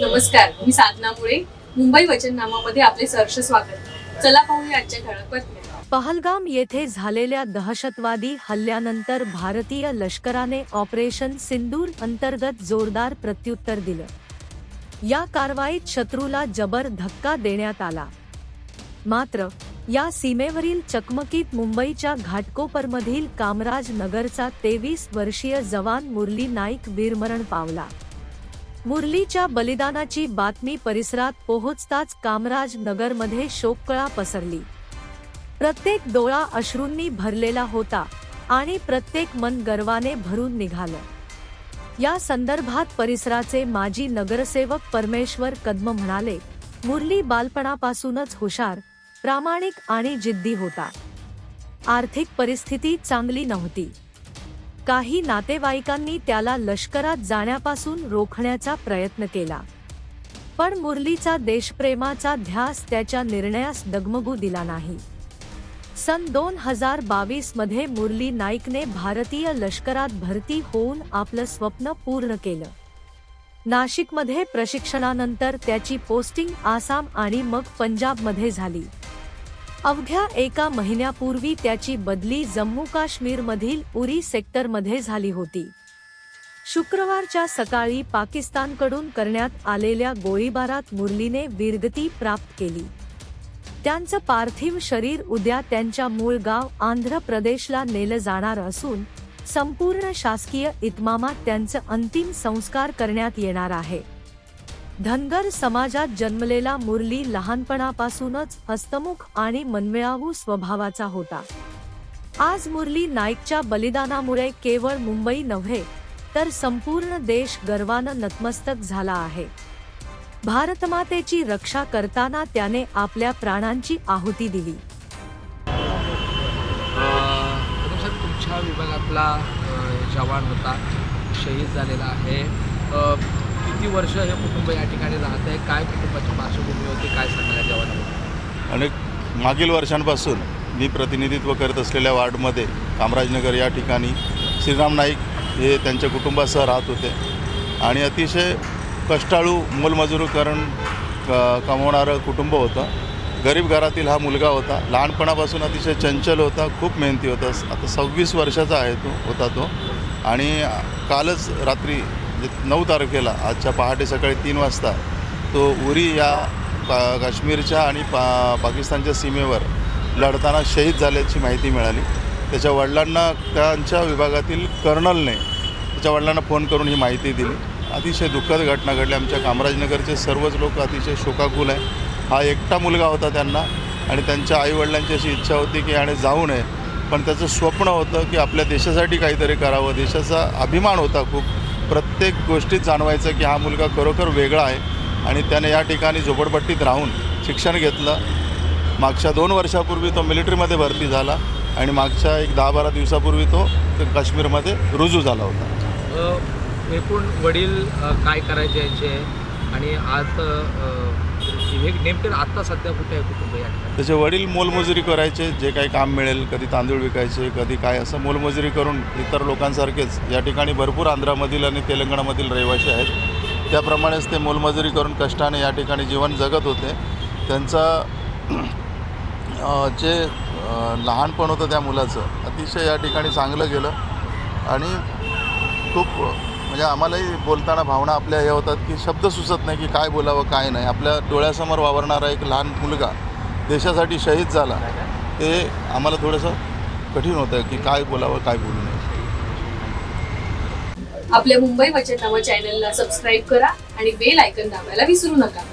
नमस्कार मी साधना मुळे. मुंबई वचननामामध्ये आपले सहर्ष स्वागत. चला पाहूया आजच्या ठळक बातम्या. पहलगाम येथे झालेल्या दहशतवादी हल्ल्यानंतर भारतीय लष्कराने ऑपरेशन सिंदूर अंतर्गत जोरदार प्रत्युत्तर दिलं. या कारवाईत शत्रूला जबर धक्का देण्यात आला. मात्र या सीमेवरील चकमकीत मुंबईच्या घाटकोपरमधील कामराज नगरचा तेवीस वर्षीय जवान मुरली नाईक वीरमरण पावला. मुरलीच्या बलिदानाची बातमी परिसरात पोहोचताच कामराज नगरमध्ये शोककळा पसरली. प्रत्येक डोळा अश्रूंनी भरलेला होता आणि प्रत्येक मन गर्वाने भरून निघालं. या संदर्भात परिसराचे माजी नगरसेवक परमेश्वर कदम म्हणाले मुरली बालपणापासूनच हुशार प्रामाणिक आणि जिद्दी होता. आर्थिक परिस्थिती चांगली नव्हती. काही नातेवाईकांनी त्याला लष्करात जाण्यापासून रोखण्याचा प्रयत्न केला. पण मुरलीचा देशप्रेमाचा ध्यास त्याच्या निर्णयास डगमगू दिला नाही. सन दोन हजार बावीसमध्ये मुरली नाईकने भारतीय लष्करात भरती होऊन आपलं स्वप्न पूर्ण केलं. नाशिकमध्ये प्रशिक्षणानंतर त्याची पोस्टिंग आसाम आणि मग पंजाबमध्ये झाली. अवघ्या एका महिन्यापूर्वी त्याची बदली जम्मू काश्मीरमधील उरी सेक्टरमध्ये झाली होती. शुक्रवारच्या सकाळी पाकिस्तानकडून करण्यात आलेल्या गोळीबारात मुरलीने वीरगती प्राप्त केली. त्यांचं पार्थिव शरीर उद्या त्यांच्या मूळ गाव आंध्र प्रदेशला नेलं जाणार असून संपूर्ण शासकीय इतमामात त्यांचं अंतिम संस्कार करण्यात येणार आहे. धनगर समाजात जन्मलेला मुरली लहानपणापासूनच हस्तमुख आणि मनमिळावू स्वभावाचा होता. आज मुरली नाईकच्या बलिदानामुळे केवळ मुंबई नव्हे तर संपूर्ण देश गर्वानं नतमस्तक झाला आहे. भारतमातेची रक्षा करताना त्याने आपल्या प्राणांची आहुती दिली. तुमच्या विभागातला जवान होता शहीद झालेला आहे. किती वर्ष हे कुटुंब या ठिकाणी राहत आहे? काय कुटुंबाची पार्श्वभूमी होती काय सांगायला जेवण आणि मागील वर्षांपासून मी प्रतिनिधित्व करत असलेल्या वार्डमध्ये कामराजनगर या ठिकाणी श्रीराम नाईक हे त्यांच्या कुटुंबासह राहत होते. आणि अतिशय कष्टाळू मोलमजुरीकरण क कमवणारं कुटुंब होतं. गरीब घरातील हा मुलगा होता. लहानपणापासून अतिशय चंचल होता खूप मेहनती होता. आता सव्वीस वर्षाचा आहे तो होता तो. आणि कालच रात्री म्हणजे नऊ तारखेला आजच्या पहाटे सकाळी तीन वाजता तो उरी या पा काश्मीरच्या आणि पा पाकिस्तानच्या सीमेवर लढताना शहीद झाल्याची माहिती मिळाली. त्याच्या वडिलांना त्यांच्या विभागातील कर्नलने त्याच्या वडिलांना फोन करून ही माहिती दिली. अतिशय दुःखद घटना घडली. आमच्या कामराजनगरचे सर्वच लोक अतिशय शोकाकुल आहे. हा एकटा मुलगा होता त्यांना आणि त्यांच्या आईवडिलांची अशी इच्छा होती की आणि जाऊ नये. पण त्याचं स्वप्न होतं की आपल्या देशासाठी काहीतरी करावं. देशाचा अभिमान होता खूप. प्रत्येक गोष्टीत जाणवायचं की हा मुलगा खरोखर वेगळा आहे आणि त्याने या ठिकाणी झोपडपट्टीत राहून शिक्षण घेतलं. मागच्या दोन वर्षापूर्वी तो मिलिटरीमध्ये भरती झाला आणि मागच्या एक दहा बारा दिवसापूर्वी तो काश्मीरमध्ये रुजू झाला होता. एकूण वडील काय करायचे यांचे? आणि आज अ, हे नेमके आत्ता सध्या कुठे आहे कुटुंब या ठिकाणी? त्याचे वडील मोलमजुरी करायचे जे काही काम मिळेल कधी तांदूळ विकायचे कधी काय असं मोलमजुरी करून इतर लोकांसारखेच या ठिकाणी भरपूर आंध्रामधील आणि तेलंगणामधील रहिवासी आहेत. त्याप्रमाणेच ते मोलमजुरी करून कष्टाने या ठिकाणी जीवन जगत होते. त्यांचा जे लहानपण होतं त्या मुलाचं अतिशय या ठिकाणी चांगलं गेलं. आणि खूप म्हणजे आम्हालाही बोलताना भावना आपल्या हे होतात की शब्द सुचत नाही की काय बोलावं काय नाही. आपल्या डोळ्यासमोर वावरणारा एक लहान मुलगा देशासाठी शहीद झाला. ते आम्हाला थोडंसं कठीण होतं की काय बोलावं काय बोलू नये. आपल्या मुंबई वचननामा चॅनलला सबस्क्राईब करा आणि बेल आयकन दाबायला विसरू नका.